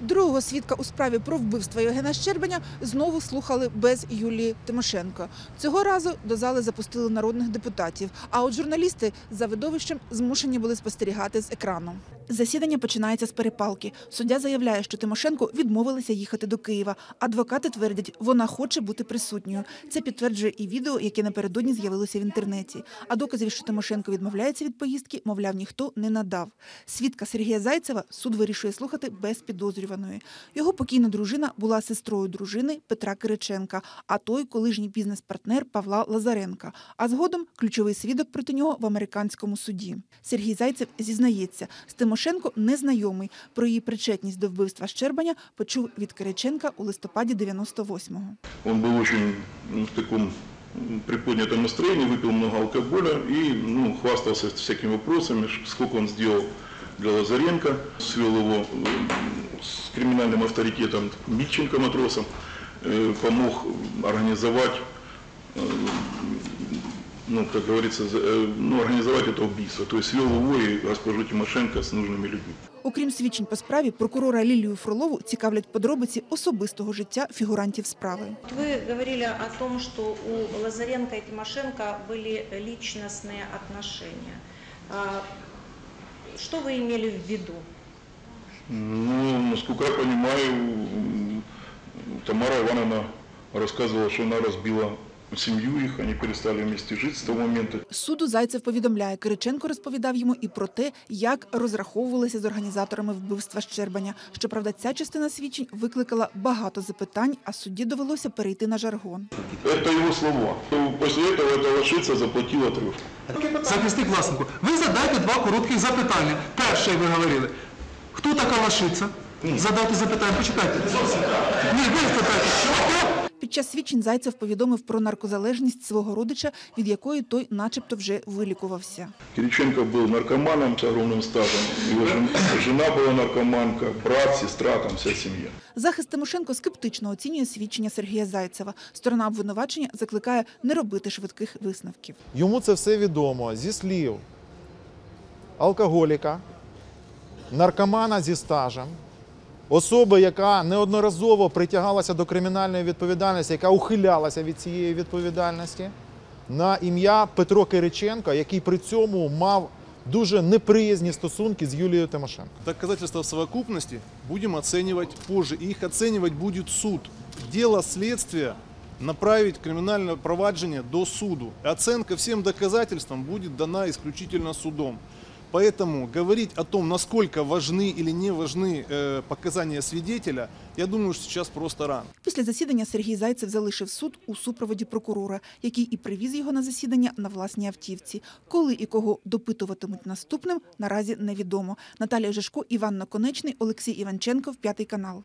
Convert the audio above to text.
Другого свідка у справі про вбивство Євгена Щербеня знову слухали без Юлії Тимошенко. Цього разу до зали запустили народних депутатів. А от журналісти за видовищем змушені були спостерігати з екрану. Засідання починається з перепалки. Суддя заявляє, що Тимошенко відмовилася їхати до Києва. Адвокати твердять, вона хоче бути присутньою. Це підтверджує і відео, яке напередодні з'явилося в інтернеті. А доказів, що Тимошенко відмовляється від поїздки, мовляв, ніхто не надав. Свідка Сергія Зайцева суд вирішує слухати без підозрюваної. Його покійна дружина була сестрою дружини Петра Кириченка, а той колишній бізнес-партнер Павла Лазаренка. А згодом ключовий свідок проти нього в американському суді. Сергій Зайцев зізнається, з Тимошенко незнайомий. Про її причетність до вбивства Щербаня почув від Кириченка у листопаді 98-го. Он был очень ну, в таком м, приподнятом настроении, выпил много алкоголя и ну, хвастался всякими вопросами, ш- сколько он сделал для Лазаренко, свел его м, с криминальным авторитетом Митченко матросом, э, помог организовать, э, ну, как говорится, за- э, ну, организовать это убийство. То есть свел его и госпожу Тимошенко с нужными людьми. Окрім свідчень по справі, прокурора Лілію Фролову цікавлять подробиці особистого життя фігурантів справи. Вы говорили о том, что у Лазаренко и Тимошенко были личностные отношения. А, Что вы имели в виду? Ну, насколько я понимаю, м, Тамара Ивановна рассказывала, что она разбила семью их, они перестали вместе жить с того момента. Суду Зайцев повідомляє, Кириченко розповідав йому і про те, як розраховувалися з організаторами вбивства Щербаня. Щоправда, ця частина свідчень викликала багато запитань, а судді довелося перейти на жаргон. Это его слова. После этого эта лошица заплатила трешку. Захисник власнику, ви задайте два коротких запитання. Перше, ви говорили, хто така лошиця? Задайте запитання, почекайте. Ні, ви запитайте, що хто? Під час свідчень Зайцев повідомив про наркозалежність свого родича, від якої той начебто вже вилікувався. Кириченко был наркоманом с огромным стажем. Его жен- жена была наркоманка, брат, сестра, там вся семья. Захист Тимошенко скептично оцінює свідчення Сергія Зайцева. Сторона обвинувачення закликає не робити швидких висновків. Йому це все відомо зі слів алкоголіка, наркомана зі стажем, особи, яка неодноразово притягалася до кримінальної відповідальності, яка ухилялася від цієї відповідальності, на ім'я Петро Кириченко, який при цьому мав дуже неприязні стосунки з Юлією Тимошенко. Доказательства в совокупности будем оценивать позже. И их оценивать будет суд. Дело следствия направить криминальное проваджение до суду. Оценка всем доказательствам будет дана исключительно судом. Поэтому говорить о том, насколько важны или не важны э, показания свидетеля, я думаю, что сейчас просто рано. Після засідання Сергій Зайцев залишив суд у супроводі прокурора, який і привіз його на засідання на власній автівці. Коли і кого допитуватимуть наступним, наразі невідомо. Наталія Жешко, Іван Наконечний, Олексій Іванченков, п'ятий канал.